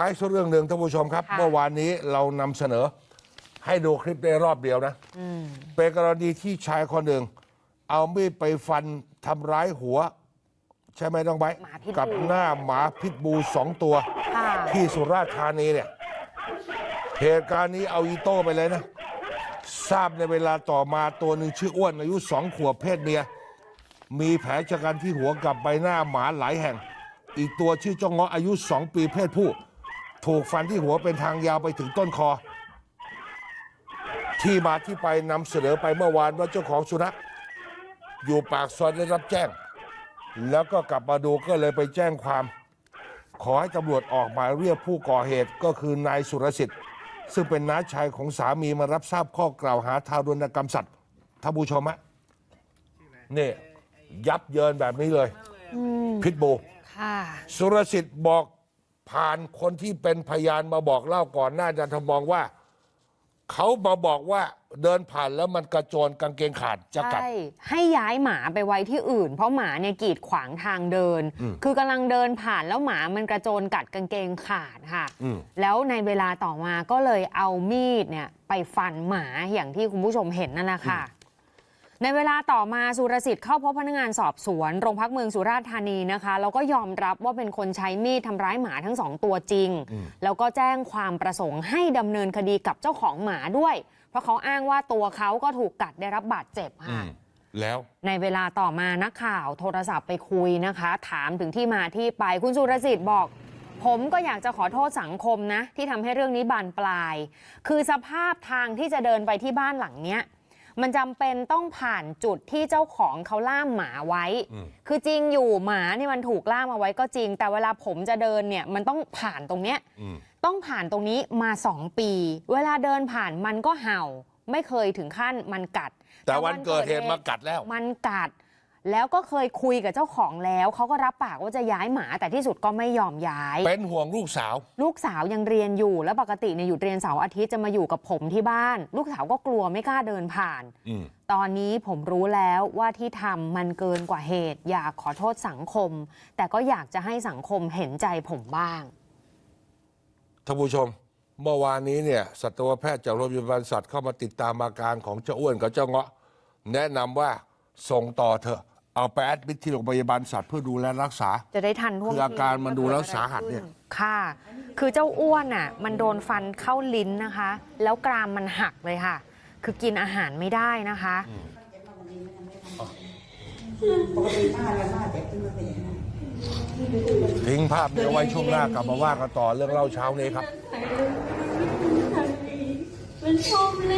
ท้ายสุดเรื่องหนึ่งท่านผู้ชมครับ ค่ะ เมื่อวานนี้เรานำเสนอ ให้ดูคลิปได้รอบเดียวนะเป็นกรณีที่ชายคนหนึ่ง เอามีดไปฟันทำร้ายหัว ใช่ไหมน้องไบร์ทหมาพิษบู กับหน้าหมาพิษบูสองตัว ค่ะ ที่สุราษฎร์ธานีเนี่ย เหตุการณ์นี้เอาอีโต้ไปเลยนะ ทราบในเวลาต่อมาตัวหนึ่งชื่ออ้วนอายุสองขวบเพศเมีย มีแผลชะกันที่หัวกับใบหน้าหมาหลายแห่ง อีกตัวชื่อเจ้าเงาะอายุสองปีเพศผู้ ถูกฟันที่หัวเป็นทางยาวไปถึงต้นคอ ที่มาที่ไปนำเสนอไปเมื่อวานว่าเจ้าของสุนัขอยู่ปากซอยได้รับแจ้ง แล้วก็กลับมาดูก็เลยไปแจ้งความ ขอให้ตำรวจออกหมายเรียกผู้ก่อเหตุก็คือนายสุรสิทธิ์ ซึ่งเป็นน้าชายของสามีมารับทราบข้อกล่าวหาทารุณกรรมสัตว์ท่านผู้ชมฮะนี่ยับเยินแบบนี้เลย พิษบู ค่ะ สุรสิทธิ์บอก ผ่านคนที่เป็นพยานมาบอกเล่าก่อนหน้าจะทำมองว่า เขามาบอกว่าเดินผ่านแล้วมันกระโจนกางเกงขาดจะกัด ใช่ ให้ย้ายหมาไปไว้ที่อื่น เพราะหมาเนี่ยกีดขวางทางเดินคือกำลังเดินผ่านแล้วหมามันกระโจนกัดกางเกงขาดค่ะ อืม แล้วในเวลาต่อมาก็เลยเอามีดเนี่ยไปฟันหมาอย่างที่คุณผู้ชมเห็นนั่นแหละค่ะ ในเวลาต่อมาสุรสิทธิ์เข้าพบพนักงานสอบสวนโรงพักเมืองสุราษฎร์ธานีนะคะแล้วก็ยอมรับว่าเป็นคนใช้มีดทำร้ายหมาทั้งสองตัวจริง แล้วก็แจ้งความประสงค์ให้ดำเนินคดีกับเจ้าของหมาด้วย เพราะเขาอ้างว่าตัวเขาก็ถูกกัดได้รับบาดเจ็บอืค่ะมแล้วในเวลาต่อมานักข่าวโทรศัพท์ไปคุยนะคะ ถามถึงที่มาที่ไปคุณสุรสิทธิ์บอก ผมก็อยากจะขอโทษสังคมนะ ที่ทำให้เรื่องนี้บานปลาย คือสภาพทางที่จะเดินไปที่บ้านหลังเนี้ย มันจำเป็นต้องผ่านจุดที่เจ้าของเขาล่ามหมาไว้อืมคือจริงอยู่หมาเนี่ยมันถูกล่ามเอาไว้ก็จริง แต่เวลาผมจะเดินเนี่ยมันต้องผ่านตรงเนี้ยอืมต้องผ่านตรงนี้มาสองปี เวลาเดินผ่านมันก็เห่า ไม่เคยถึงขั้นมันกัด แต่วันเกิดเหตุมากัดแล้ว มันกัด แล้วก็เคยคุยกับเจ้าของแล้วเขาก็รับปากว่าจะย้ายหมาแต่ที่สุดก็ไม่ยอมย้าย เป็นห่วงลูกสาว ลูกสาวยังเรียนอยู่ แล้วปกติเนี่ยหยุดเรียนเสาร์อาทิตย์จะมาอยู่กับผมที่บ้าน ลูกสาวก็กลัวไม่กล้าเดินผ่าน อืม ตอนนี้ผมรู้แล้วว่าที่ทำมันเกินกว่าเหตุ อยากขอโทษสังคม แต่ก็อยากจะให้สังคมเห็นใจผมบ้าง ท่านผู้ชม เมื่อวานนี้เนี่ยสัตวแพทย์จากโรงพยาบาลสัตว์เข้ามาติดตามอาการของเจ้าอ้วนกับเจ้าเงาะ แนะนำว่าส่งต่อเถอะ เอาไปแอดมิทที่โรงพยาบาลสัตว์เพื่อดูแลรักษา จะได้ทันท่วงคืออาการมันดูแล้วสาหัสเนี่ย ค่ะ คือเจ้าอ้วนอะ มันโดนฟันเข้าลิ้นนะคะ แล้วกรามมันหักเลยค่ะ คือกินอาหารไม่ได้นะคะ ปกติหน้าเราหน้าเด็กขึ้นมาเป็นอย่างนั้นทิ้งภาพนี้เอาไว้ช่วงหน้ากลับมาว่ากันต่อเรื่องเล่าเช้านี้ครับ มันชอบเล่น